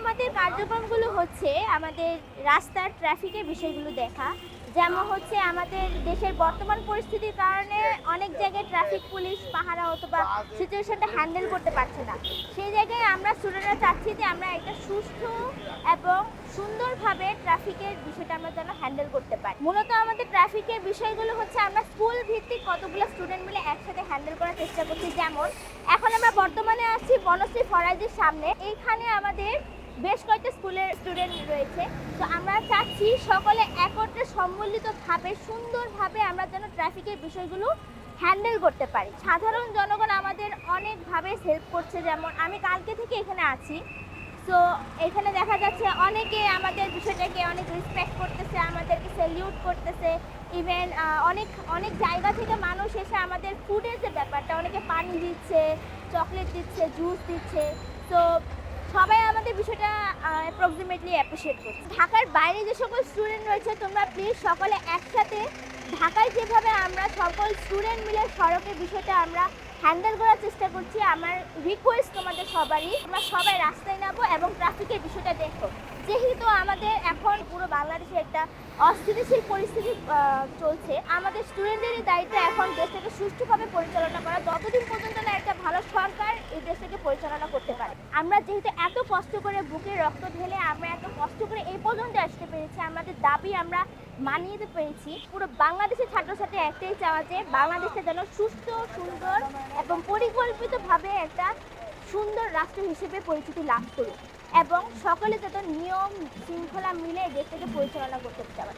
আমাদের কার্যক্রমগুলো হচ্ছে আমাদের রাস্তার ট্রাফিকের বিষয়গুলো দেখা। যেমন হচ্ছে আমাদের দেশের বর্তমান পরিস্থিতির কারণে অনেক জায়গায় ট্রাফিক পুলিশ, পাহারা অথবা সিচুয়েশনটা হ্যান্ডেল করতে পারছে না। সেই জায়গায় আমরা স্টুডেন্টরা চাচ্ছি যে আমরা একটা সুস্থ এবং সুন্দরভাবে ট্রাফিকের বিষয়টা আমরা যেন হ্যান্ডেল করতে পারি। মূলত আমাদের ট্রাফিকের বিষয়গুলো হচ্ছে আমরা স্কুল ভিত্তিক কতগুলো স্টুডেন্ট মিলে একসাথে হ্যান্ডেল করার চেষ্টা করছি। যেমন, এখন আমরা বর্তমানে আছি বনশ্রী ফরাজের সামনে। এইখানে আমাদের বেশ কয়েকটা স্কুলের স্টুডেন্ট রয়েছে। তো আমরা চাচ্ছি সকলে একত্রে সম্মিলিতভাবে সুন্দরভাবে আমরা যেন ট্রাফিকের বিষয়গুলো হ্যান্ডেল করতে পারি। সাধারণ জনগণ আমাদের অনেকভাবে হেল্প করছে, যেমন আমি কালকে থেকে এখানে আছি। সো এখানে দেখা যাচ্ছে অনেকে আমাদের বিষয়টাকে অনেক রেসপেক্ট করতেছে, আমাদেরকে স্যালিউট করতেছে। ইভেন অনেক অনেক জায়গা থেকে মানুষ এসে আমাদের ফুডের যে ব্যাপারটা, অনেকে পানি দিচ্ছে চকলেট দিচ্ছে জুস দিচ্ছে। তো সবাই আমাদের বিষয়টা অ্যাপ্রক্সিমেটলি অ্যাপ্রিসিয়েট করছে। ঢাকার বাইরে যে সকল স্টুডেন্ট রয়েছে, তোমরা প্লিজ সকলে একসাথে ঢাকায় যেভাবে আমরা সকল স্টুডেন্ট মিলে সড়কের বিষয়টা আমরা হ্যান্ডেল করার চেষ্টা করছি, আমার রিকোয়েস্ট তোমাদের সবারই, আমরা সবাই রাস্তায় নামবো এবং ট্রাফিকের বিষয়টা দেখো যেহেতু আমাদের এখন পুরো বাংলাদেশে একটা অস্থিতিশীল পরিস্থিতি চলছে, আমাদের স্টুডেন্টদেরই দায়িত্ব এখন দেশটাকে সুষ্ঠুভাবে পরিচালনা করা। যতদিন পর্যন্ত না একটা ভালো সরকার এই দেশটাকে পরিচালনা করতে পারে। আমরা যেহেতু এত কষ্ট করে বুকে রক্ত ঢেলে আমরা এত কষ্ট করে এই পর্যন্ত আসতে পেরেছি, আমাদের দাবি আমরা মানিয়ে নিতে পেরেছি। পুরো বাংলাদেশের ছাত্রছাত্রী একটাই চাওয়া যে বাংলাদেশটা যেন সুস্থ, সুন্দর এবং পরিকল্পিতভাবে একটা সুন্দর রাষ্ট্র হিসেবে পরিচিতি লাভ করুক এবং সকলে যত নিয়ম শৃঙ্খলা মিলে দেশটাকে পরিচালনা করতে পারে।